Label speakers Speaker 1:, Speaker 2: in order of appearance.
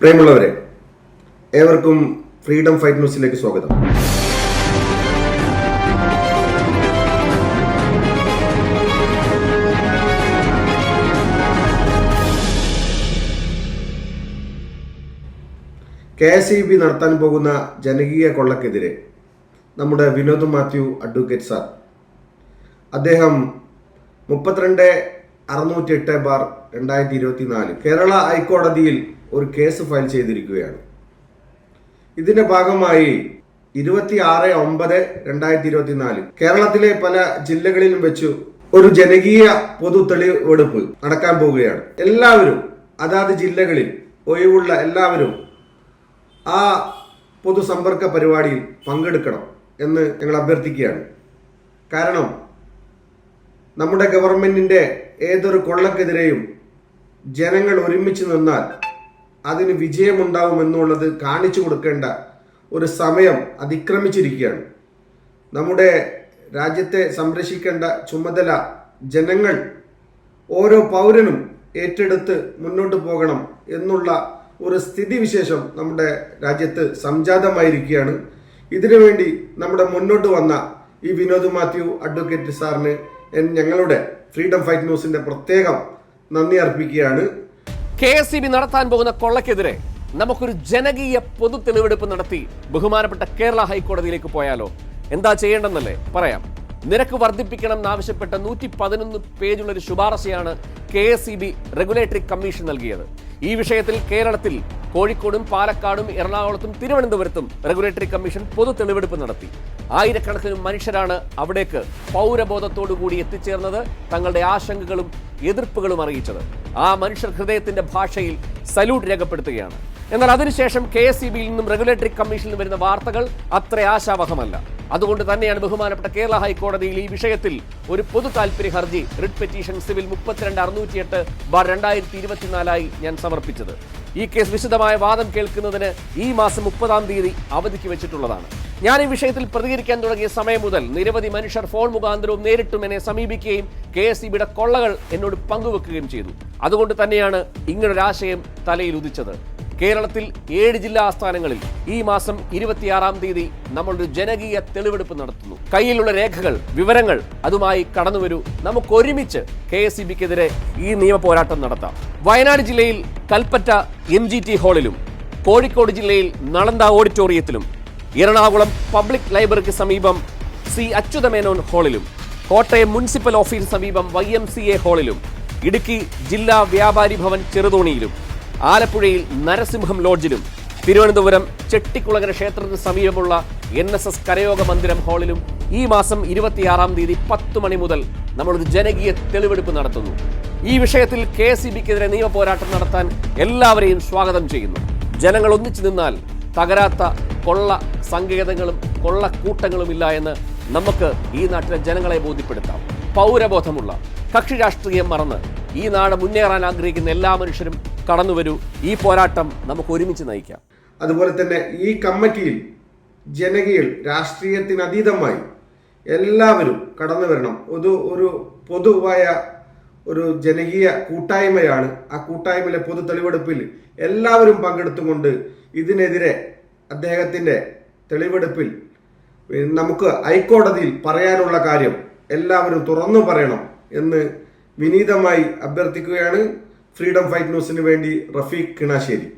Speaker 1: പ്രിയമുള്ളവരെ ഏവർക്കും freedom fight ന്യൂസിലേക്ക് സ്വാഗതം. കെ എസ് ഇ ബി നടത്താൻ പോകുന്ന ജനകീയ കൊള്ളക്കെതിരെ നമ്മുടെ വിനോദ് മാത്യു അഡ്വക്കേറ്റ് സാർ. അദ്ദേഹം മുപ്പത്തിരണ്ട് അറുന്നൂറ്റി എട്ട് ബാർ രണ്ടായിരത്തി ഇരുപത്തി നാല് കേരള ഹൈക്കോടതിയിൽ ഒരു കേസ് ഫയൽ ചെയ്തിരിക്കുകയാണ്. ഇതിന്റെ ഭാഗമായി ഇരുപത്തി ആറ് ഒമ്പത് രണ്ടായിരത്തി ഇരുപത്തി നാല് കേരളത്തിലെ പല ജില്ലകളിലും വെച്ചു ഒരു ജനകീയ പൊതു തെളിവെടുപ്പ് നടക്കാൻ പോവുകയാണ്. എല്ലാവരും അതാത് ജില്ലകളിൽ ഒഴിവുള്ള എല്ലാവരും ആ പൊതുസമ്പർക്ക പരിപാടിയിൽ പങ്കെടുക്കണം എന്ന് ഞങ്ങൾ അഭ്യർത്ഥിക്കുകയാണ്. കാരണം നമ്മുടെ ഗവൺമെന്റിന്റെ ഏതൊരു കൊള്ളക്കെതിരെയും ജനങ്ങൾ ഒരുമിച്ച് നിന്നാൽ അതിന് വിജയമുണ്ടാവുമെന്നുള്ളത് കാണിച്ചു കൊടുക്കേണ്ട ഒരു സമയം അതിക്രമിച്ചിരിക്കുകയാണ്. നമ്മുടെ രാജ്യത്തെ സംരക്ഷിക്കേണ്ട ചുമതല ജനങ്ങൾ ഓരോ പൗരനും ഏറ്റെടുത്ത് മുന്നോട്ട് പോകണം എന്നുള്ള ഒരു സ്ഥിതിവിശേഷം നമ്മുടെ രാജ്യത്ത് സംജാതമായിരിക്കുകയാണ്. ഇതിനുവേണ്ടി നമ്മുടെ മുന്നോട്ട് വന്ന ഈ വിനോദ് മാത്യു അഡ്വക്കേറ്റ് സാറിന് ഞങ്ങളുടെ ഫ്രീഡം ഫൈറ്റ് ന്യൂസിന്റെ പ്രത്യേകം നന്ദി അർപ്പിക്കുകയാണ്.
Speaker 2: കെ എസ് സി ബി നടത്താൻ പോകുന്ന കൊള്ളക്കെതിരെ നമുക്കൊരു ജനകീയ പൊതു തെളിവെടുപ്പ് നടത്തി ബഹുമാനപ്പെട്ട കേരള ഹൈക്കോടതിയിലേക്ക് പോയാലോ? എന്താ ചെയ്യേണ്ടെന്നല്ലേ പറയാം. നിരക്ക് വർദ്ധിപ്പിക്കണം എന്നാവശ്യപ്പെട്ട നൂറ്റി പതിനൊന്ന് പേജുള്ള ഒരു ശുപാർശയാണ് K S C B regulatory commission നൽകിയത്. ഈ വിഷയത്തിൽ കേരളത്തിൽ കോഴിക്കോടും പാലക്കാടും എറണാകുളത്തും തിരുവനന്തപുരത്തും റെഗുലേറ്ററി കമ്മീഷൻ പൊതു തെളിവെടുപ്പ് നടത്തി. ആയിരക്കണക്കിന് മനുഷ്യരാണ് അവിടേക്ക് പൗരബോധത്തോടുകൂടി എത്തിച്ചേർന്നത് തങ്ങളുടെ ആശങ്കകളും എതിർപ്പുകളും അറിയിച്ചത്. ആ മനുഷ്യർ ഹൃദയത്തിന്റെ ഭാഷയിൽ സല്യൂട്ട് രേഖപ്പെടുത്തുകയാണ്. എന്നാൽ അതിനുശേഷം കെ എസ് സി ബിയിൽ നിന്നും റെഗുലേറ്ററി കമ്മീഷനിൽ വരുന്ന വാർത്തകൾ അത്ര ആശാവഹമല്ല. അതുകൊണ്ട് തന്നെയാണ് ബഹുമാനപ്പെട്ട കേരള ഹൈക്കോടതിയിൽ ഈ വിഷയത്തിൽ ഒരു പൊതു താൽപര്യ ഹർജി റിട്ട് പെറ്റീഷൻ സിവിൽ മുപ്പത്തിരണ്ട് അറുന്നൂറ്റിയെട്ട് ബാർ രണ്ടായിരത്തി ഇരുപത്തിനാലായി ഞാൻ സമർപ്പിച്ചത്. ഈ കേസ് വിശദമായ വാദം കേൾക്കുന്നതിന് ഈ മാസം മുപ്പതാം തീയതി അവധിക്ക് വെച്ചിട്ടുള്ളതാണ്. ഞാൻ ഈ വിഷയത്തിൽ പ്രതികരിക്കാൻ തുടങ്ങിയ സമയം മുതൽ നിരവധി മനുഷ്യർ ഫോൺ മുഖാന്തരവും നേരിട്ടും എന്നെ സമീപിക്കുകയും കെ എസ് ഇബിയുടെ കൊള്ളകൾ എന്നോട് പങ്കുവെക്കുകയും ചെയ്തു. അതുകൊണ്ട് തന്നെയാണ് ഇങ്ങനൊരാശയം തലയിൽ ഉദിച്ചത്. കേരളത്തിൽ ഏഴ് ജില്ലാ ആസ്ഥാനങ്ങളിൽ ഈ മാസം ഇരുപത്തിയാറാം തീയതി നമ്മളൊരു ജനകീയ തെളിവെടുപ്പ് നടത്തുന്നു. കയ്യിലുള്ള രേഖകൾ വിവരങ്ങൾ അതുമായി കടന്നുവരൂ. നമുക്ക് ഒരുമിച്ച് കെ എസ് ബിക്കെതിരെ ഈ നിയമ പോരാട്ടം നടത്താം. വയനാട് ജില്ലയിൽ കൽപ്പറ്റ എം ജി ടി ഹാളിലും കോഴിക്കോട് ജില്ലയിൽ നളന്ദ ഓഡിറ്റോറിയത്തിലും എറണാകുളം പബ്ലിക് ലൈബ്രറിക്ക് സമീപം സി അച്യുതമേനോൻ ഹാളിലും കോട്ടയം മുനിസിപ്പൽ ഓഫീസിന് സമീപം വൈ എം സി എ ഹാളിലും ഇടുക്കി ജില്ലാ വ്യാപാരി ഭവൻ ചെറുതോണിയിലും ആലപ്പുഴയിൽ നരസിംഹം ലോഡ്ജിലും തിരുവനന്തപുരം ചെട്ടിക്കുളങ്ങര ക്ഷേത്രത്തിന് സമീപമുള്ള എൻ എസ് എസ് കരയോഗ മന്ദിരം ഹാളിലും ഈ മാസം ഇരുപത്തിയാറാം തീയതി പത്ത് മണി മുതൽ നമ്മളൊരു ജനകീയ തെളിവെടുപ്പ് നടത്തുന്നു. ഈ വിഷയത്തിൽ കെ സി ബിക്കെതിരെ നിയമ പോരാട്ടം നടത്താൻ എല്ലാവരെയും സ്വാഗതം ചെയ്യുന്നു. ജനങ്ങൾ ഒന്നിച്ചു നിന്നാൽ തകരാത്ത കൊള്ള സങ്കേതങ്ങളും കൊള്ള കൂട്ടങ്ങളും ഇല്ല എന്ന് നമുക്ക് ഈ നാട്ടിലെ ജനങ്ങളെ ബോധ്യപ്പെടുത്താം. പൗരബോധമുള്ള കക്ഷി രാഷ്ട്രീയം മറന്ന് ഈ നാട് മുന്നേറാൻ ആഗ്രഹിക്കുന്ന എല്ലാ മനുഷ്യരും കടന്നു വരൂ. ഈ പോരാട്ടം നമുക്ക് ഒരുമിച്ച് നയിക്കാം.
Speaker 1: അതുപോലെ തന്നെ ഈ കമ്മിറ്റിയിൽ ജനകീയ രാഷ്ട്രീയത്തിനതീതമായി എല്ലാവരും കടന്നു വരണം. ഒരു ഒരു പൊതുവായ ഒരു ജനകീയ കൂട്ടായ്മയാണ് ആ കൂട്ടായ്മയിലെ പൊതു തെളിവെടുപ്പിൽ എല്ലാവരും പങ്കെടുത്തുകൊണ്ട് ഇതിനെതിരെ അദ്ദേഹത്തിന്റെ തെളിവെടുപ്പിൽ നമുക്ക് ഹൈക്കോടതിയിൽ പറയാനുള്ള കാര്യം എല്ലാവരും തുറന്നു പറയണം എന്ന് വിനീതമായി അഭ്യർത്ഥിക്കുകയാണ് ഫ്രീഡം ഫൈറ്റ് ന്യൂസിന് വേണ്ടി റഫീഖ് കിണാശ്ശേരി.